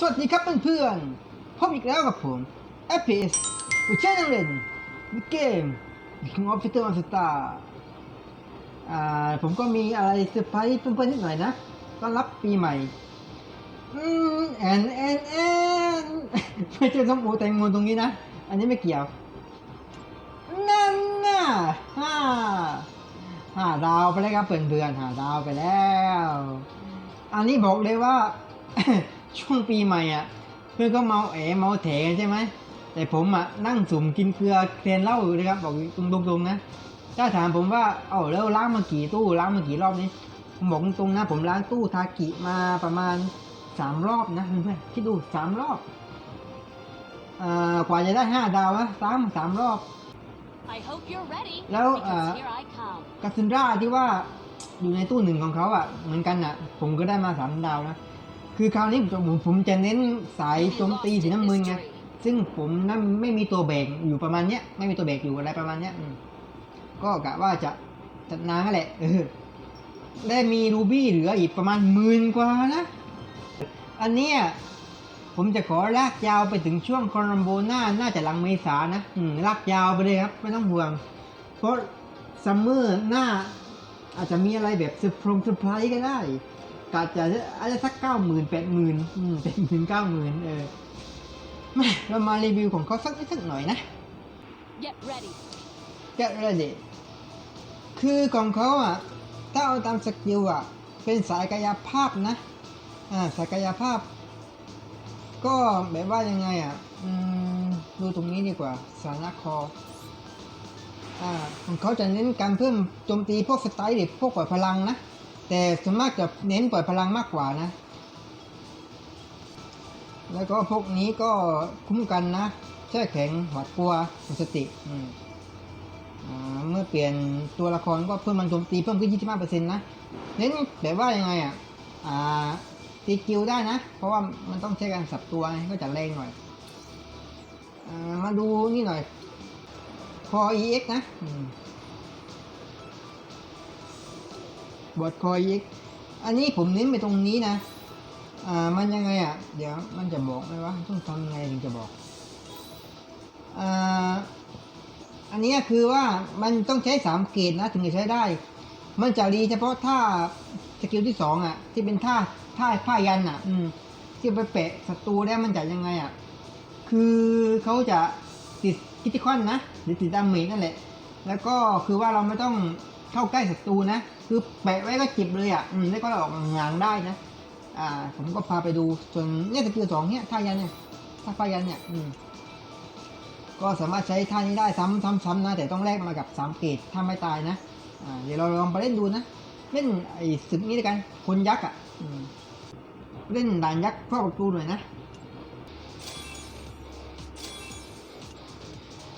สวัสดีครับเพื่อนๆพบอีกแล้วกับผม FPS ผู้ใช้นังเล่นเกม The King of Fighter on Star อ่าผมก็มีอะไรเซอร์ไพรส์เพื่อนๆนิดหน่อยนะต้อนรับปีใหม่ อืมแอนแอนแอนไม่ใช่ส้มโอแตงโมตรงนี้นะ อันนี้ไม่เกี่ยว นั่นน่ะห้าห้าดาวไปแล้วครับเพื่อนๆห้าดาวไปแล้ว อันนี้บอกเลยว่า ช่วงปีใหม่อะ เพื่อนก็เมาแอเมาแถกันใช่ไหมแต่ผมอะนั่งสุ่มกินเกลือแทนเหล้าอยู่นะครับบอกตรงๆนะถ้าถามผมว่าเอ้าแล้วล้างมากี่ตู้ล้างมากี่รอบนี้ผมบอกตรงๆนะผมล้างตู้ทากิมาประมาณสามรอบนะเพื่อนๆคิดดูสามรอบอ่ากว่าจะได้ห้าดาวนะสามสามรอบ I hope you're ready. Hello, because uh, here I come. กาซินดราที่ว่าอยู่ในตู้หนึ่งของเขาอะเหมือนกันอะ ผมก็ได้มาสามดาวนะ คือคราวนี้ผมผมจะเน้นสายโจมตีสีน้ำมือไงซึ่งผมนั้นไม่มีตัวเบรกอยู่ประมาณเนี้ยไม่มีตัวเบรกอยู่อะไรประมาณเนี้ยก็กะว่าจะจัดนางนั่นแหละเออได้มีรูบี้เหลืออีกประมาณหมื่นกว่านะ อันเนี้ยผมจะขอลากยาวไปถึงช่วงคอรัมโบน่าน่าจะหลังเมษานะอืลากยาวไปเลยครับ ไม่ต้องห่วง เพราะซัมเมอร์หน้าอาจจะมีอะไรแบบซอร์พรงเซอร์ไพรส์ก็ได้ กาจะอาจจะสักเก้าหมื่นแปดหมื่นแปดหมื่นเก้าหมื่นเออมาเรามารีวิวของเขาสักนิดสักหน่อยนะ Get ready. แกะระเดคือของเขาอะ ถ้าเอาตามสกิลอะ เป็นสายกายภาพนะ อ่า สายกายภาพ ก็แบบว่ายังไงอะ อืม ดูตรงนี้ดีกว่า สาระคออ่าของเขาจะเน้นการเพิ่มโจมตีพวกสไตล์หรือพวกปล่อยพลังนะ แต่ส่วนมากจะเน้นปล่อยพลังมากกว่านะ แล้วก็พวกนี้ก็คุ้มกันนะ แช่แข็งหวาดกลัวหมดสติอืมอเมื่อเปลี่ยนตัวละครก็เพิ่มมันโจมตีเพิ่มขึ้น 25%นะ เน้นแบบว่ายังไงอะอ่าตีกิลได้นะ เพราะว่ามันต้องใช้การสับตัวไงก็จะแรงหน่อยอมาดูนี่หน่อยคอ EX นะ บอดคอ EX อันนี้ผมเน้นไปตรงนี้นะ อ่า มันยังไงอะ เดี๋ยวมันจะบอกไหมว่าต้องทำยังไงถึงจะบอก อ่า อันนี้คือว่ามันต้องใช้สามเกตนะถึงจะใช้ได้ มันจะดีเฉพาะท่าสกิลที่สองอะ ที่เป็นท่าท่าผ้ายันอะ อืม ที่ไปแปะศัตรูได้มันจะยังไงอะ คือเขาจะติดคิติคอนนะหรือติดดาเมจนั่นแหละ แล้วก็คือว่าเราไม่ต้องเข้าใกล้ศัตรูนะ คือแปะไว้ก็จิบเลยอะอืมแล้วก็ออกงานได้นะ อ่า ผมก็พาไปดูส่วนเนี่ยสกิลสองเนี่ยท่ายันเนี่ยท่าผ้ายันเนี่ยอืมก็สามารถใช้ท่านี้ได้ซ้ำซ้ำซ้ำนะ แต่ต้องแลกมากับสามเกตถ้าไม่ตายนะอ่าเดี๋ยวเราลองไปเล่นดูนะเล่นไอ้ศึกนี้ด้วยกันคนยักษ์อะอืมเล่นด่านยักษ์เฝ้าประตูหน่อยนะ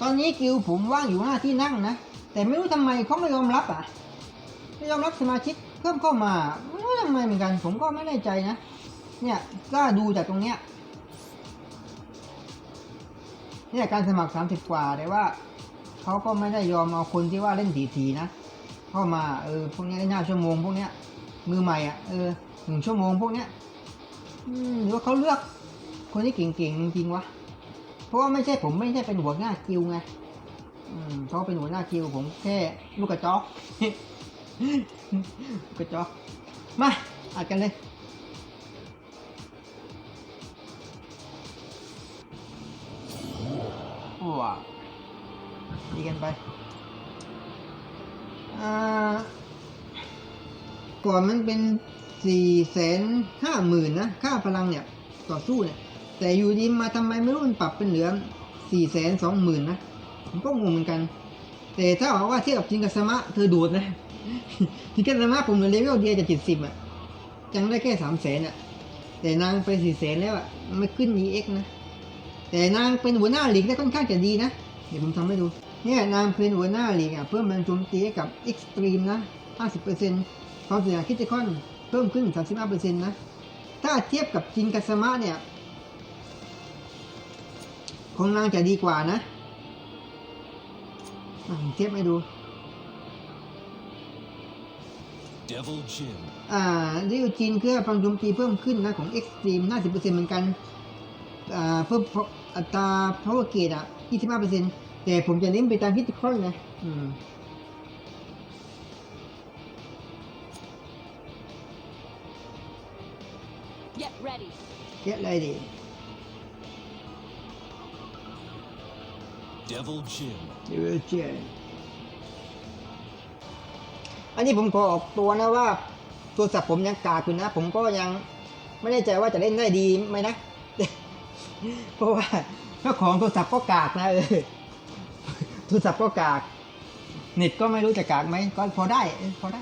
ตอนนี้กิวผมว่างอยู่หน้าที่นั่งนะ แต่ไม่รู้ทำไมเขาไม่ยอมรับอะ ไม่ยอมรับสมาชิกเพิ่มเข้ามาทำไมเหมือนกัน ผมก็ไม่แน่ใจนะ เนี่ยกล้าดูจากตรงเนี้ยเนี่ยการสมัคร 30 กว่าแต่ว่าเขาก็ไม่ได้ยอมเอาคนที่ว่าเล่นทีทีนะ เข้ามาเออพวกเนี้ยได้หน้าชั่วโมงพวกเนี้ยมือใหม่อะเออหนึ่งชั่วโมงพวกเนี้ยหรือว่าเขาเลือกคนที่เก่งๆจริงๆวะเพราะว่าไม่ใช่ผมไม่ใช่เป็นหัวหน้ากิวไงเขาเป็นหัวหน้ากิวผมแค่ลูกกระจอก กระจอกมาอัดกันเลยว้าดีกันไปอ่าก่อนมันเป็นสี่แสนห้าหมื่นนะ ค่าพลังเนี่ย ต่อสู้เนี่ย แต่อยู่ดีมาทำไมไม่รู้มันปรับเป็นเหลือสี่แสนสองหมื่นนะผมก็งงเหมือนกัน แต่ถ้าบอกว่าเทียบกับจิงกัสมะเธอโดดนะ จิงกัสมะผมเหลือเลเวลเดียวจะจ็ดสิบอะ จังได้แค่สามแสนอะ แต่นางไปสี่แสนแล้วอะ ไม่ขึ้น EX นะ แต่นางเป็นหัวหน้าหลีกได้ค่อนข้างจะดีนะ เดี๋ยวผมทำให้ดู เนี่ยนางเป็นหัวหน้าหลีกอะ เพิ่มมันโจมตีให้กับ Extreme นะ 50%ความเสี่ยงคิดจะค่อนเพิ่มขึ้น 35%นะ ถ้าเทียบกับจินกัสมะเนี่ย ของนางจะดีกว่านะอะผมเทียบให้ดู อ่าดิวจีนเครื่องพลังโจมตีเพิ่มขึ้นนะของ Extreme 50%เหมือนกันอ่าเพิ่มอัตรา power gauge อะ 25%แต่ผมจะเน้นไปตาม critical นะอืม Get ready. เยอะเลยดิ Devil Jim. ดิวเจน อันนี้ผมขอออกตัวนะว่าตัวสับผมยังกากอยู่นะ ผมก็ยังไม่แน่ใจว่าจะเล่นได้ดีไหมนะ เพราะว่าเจ้าของโทรศัพท์ก็กากนะเออโทรศัพท์ก็กากเน็ตก็ไม่รู้จะกากไหมก็พอได้พอได้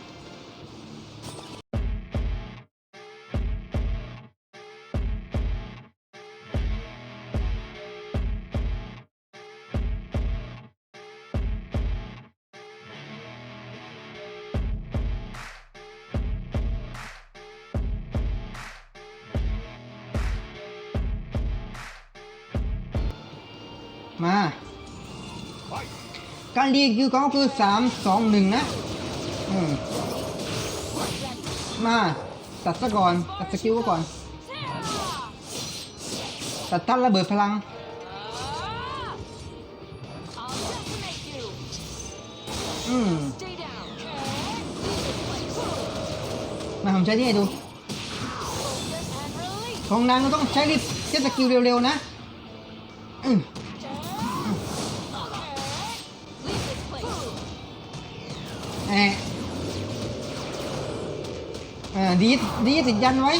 มาการรีคิวของเขาคือสามสองหนึ่งนะมมาตัดซะก่อนตัดสกิลก,ก่อนตัดท่านระเบิดพลังอืมมาผมใช้นี่ให้ดูของนางก็ต้องใช้รีบเจ็ตสกิลเร็วๆนะอืม แอะอ่าดีดีติดยันไว้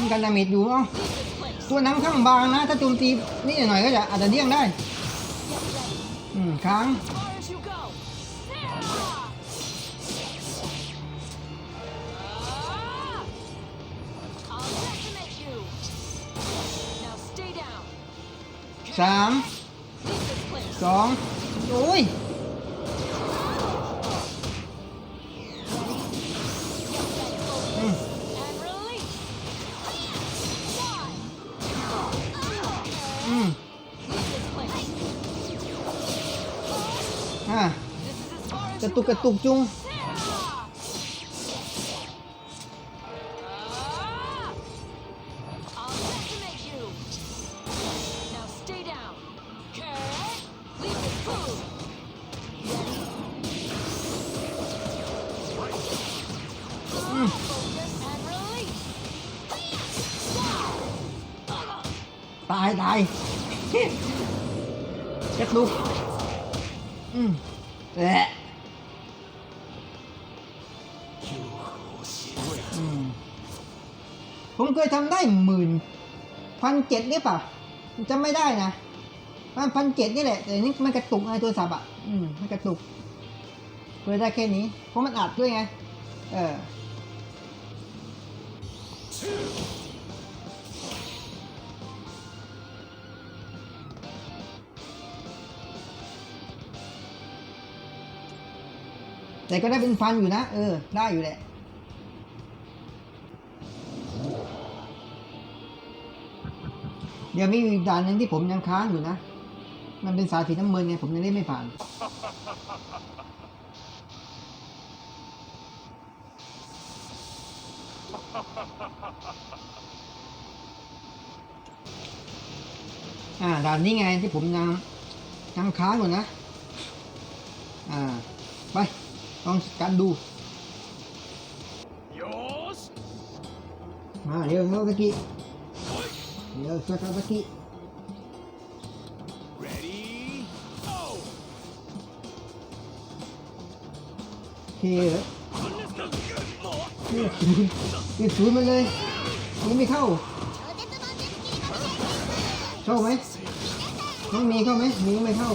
มีการดาเมจอยู่เอ้า Leave this place. ตัวนังข้างบางนะ ถ้าโจมตีนี่หน่อยก็จะอาจจะเลี่ยงได้ อืมค้างสามสองโอ้ย กระ you ตุกกระ go. ตุกจุง Ah! I'll decimate you. Now stay down. Okay. Leave this food. Focus and release. ตายตาย กระตุก อืมแหละ ผมเคยทำได้หมื่นพันเจ็ดนี่ป่ะจำไม่ได้นะพันพันเจ็ดนี่แหละ แต่นี่มันกระตุกไอ้ตัวสับอะ อืมมันกระตุกเคยได้แค่นี้ เพราะมันอัดด้วยไง เออแต่ก็ได้เป็นพันอยู่นะ เออ ได้อยู่แหละ เดี๋ยวมีอีกด่านหนึ่งที่ผมยังค้างอยู่นะ มันเป็นสายสีน้ำเงินไงผมยังเล่นไม่ผ่าน อ่าด่านนี้ไงที่ผมยังยังค้างอยู่นะ อ่า ไปลองกันดู Yosh! มาเดี๋ยวซาสกิ เดี๋ยวซาสกิ Ready? Go! เฮ้ยเนี่ยศูนย์เนี่ยศูนย์มาเลยยังไม่เข้า เข้าไหมน้องมีเข้าไหมมีก็ไม่เข้า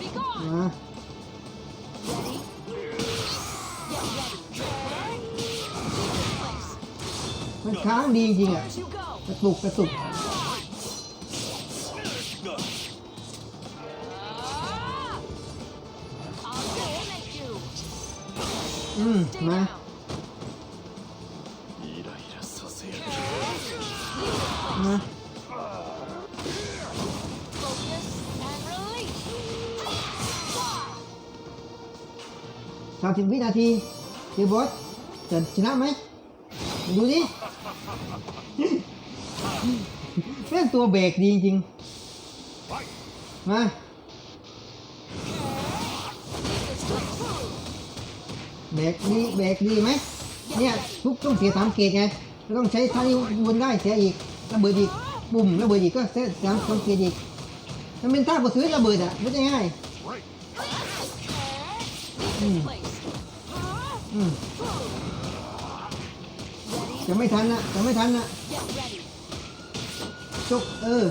Be gone. มา Ready? Get ready. Okay. Leave this place. มันค้างดีจริงอะ As you go. กระสุกกระตุกอืมมามาสามสิบวินาทีเดี๋ยวบอสจะชนะไหมดูดิ แม่งตัวเบรกดีจริงๆมาเบรกดีเบรกดีไหมเนี่ยทุกต้องเสียสามเกตไงต้องใช้ท่านี้วนได้เสียอีกระเบิดอีกปุ่มระเบิดอีกก็เสียสามสามเกตอีกมันเป็นท่าบทซื้อระเบิดอะไม่ใช่ง่ายอืมอืมจะไม่ทันนะจะไม่ทันนะ จบเออ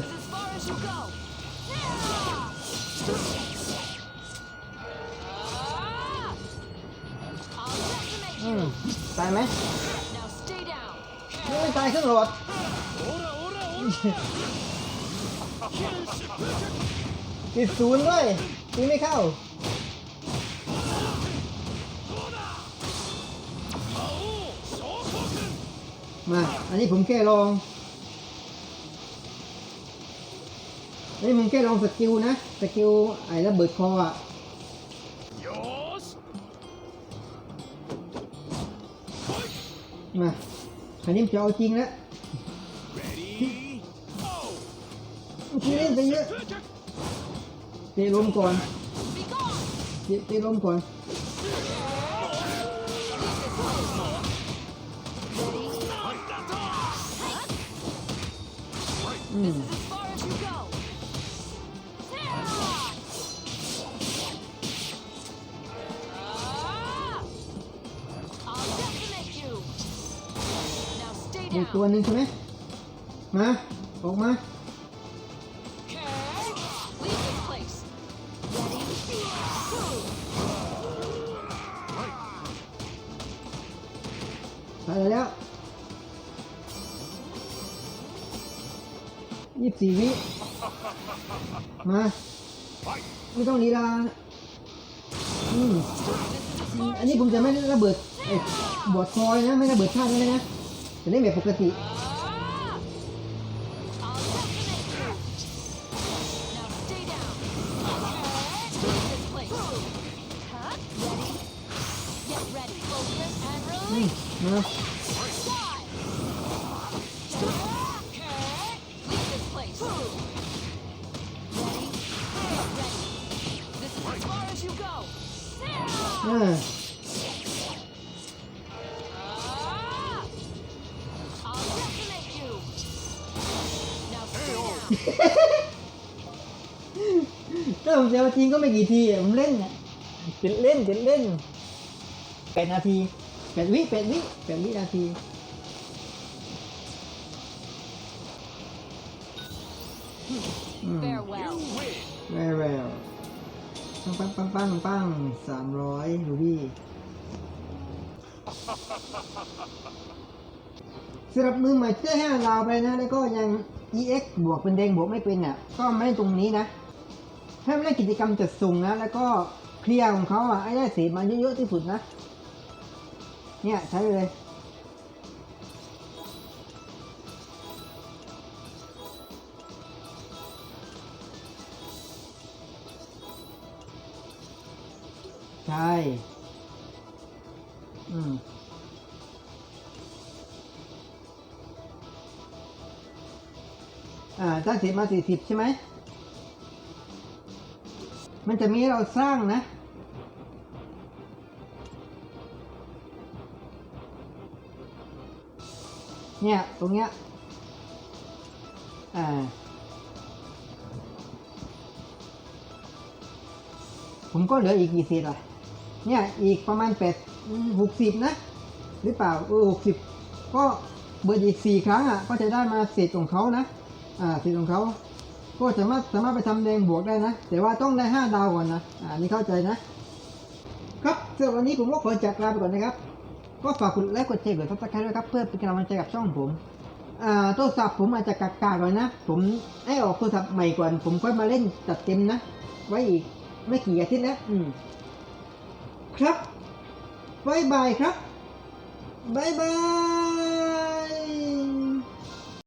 ตายไหมไม่ตายขึ้นหลอดปิดศูนย์ด้วยยังไม่เข้ามาอันนี้ผมแค่ลอง เฮ้ยมึงแค่ลองสกิลนะ สกิลไอ้ระเบิดคออะมาอันนี้จะเอาจริงแล้วทีเล่นไปเยอะเตะลมก่อนเตะลมก่อนอืม ตัวหนึ่งใช่ไหมมาออกมา Okay. Leave this place. Ready? ตายแล้วยี่สิบสี่วิมาไม่ต้องลีลาอืมอันนี้ผมจะไม่ระเบิดบอดคอยนะ ไม่ระเบิดท่าเลยนะ จะเล่นแบบปกติ Ah! I'll decimate you. ถ้าผมจะเอาจริงก็ไม่กี่ทีอะผมเล่นอะติดเล่นติดเล่นแปดนาทีแปดวิแปดวิแปดวินาทีอืม Farewell. win แววแววปังปังปังปังปังสามร้อยรูบี้สำหรับมือใหม่ที่ได้ห้าดาวไปนะ แล้วก็ยัง EX บวกเป็นแดงบวกไม่เป็นอะ ก็ไม่ได้ตรงนี้นะ ถ้าไม่ได้กิจกรรมจัดส่งนะ แล้วก็เคลียร์ของเขาอะให้ได้เศษมาเยอะๆที่สุดนะ เนี่ยใช้เลยใช่ อืม อ่าตั้งสิบมาสี่สิบใช่ไหม มันจะมีเราสร้างนะ เนี่ย ตรงเนี้ย อ่า ผมก็เหลืออีกกี่สิทธิ์อะ เนี่ย อีกประมาณแปดหกสิบนะ หรือเปล่า เออหกสิบก็เบิดอีกสี่ครั้งอะ ก็จะได้มาเศษของเขานะ อ่าเศษของเขาก็สามารถสามารถไปทำแดงบวกได้นะ แต่ว่าต้องได้ห้าดาวก่อนนะอ่านี่เข้าใจนะ ครับสำหรับวันนี้ผมก็ขอจากลาไปก่อนนะครับ ก็ฝากกดไลค์กดแชร์กดซับสไครต์ด้วยครับ เพื่อเป็นกำลังใจกับช่องผมอ่าโทรศัพท์ผมอาจจะกากๆหน่อยนะ ผมให้ออกโทรศัพท์ใหม่ก่อน ผมค่อยมาเล่นจัดเต็มนะ ไว้อีกไม่กี่อาทิตย์แล้วอืมครับบายบายครับบายบาย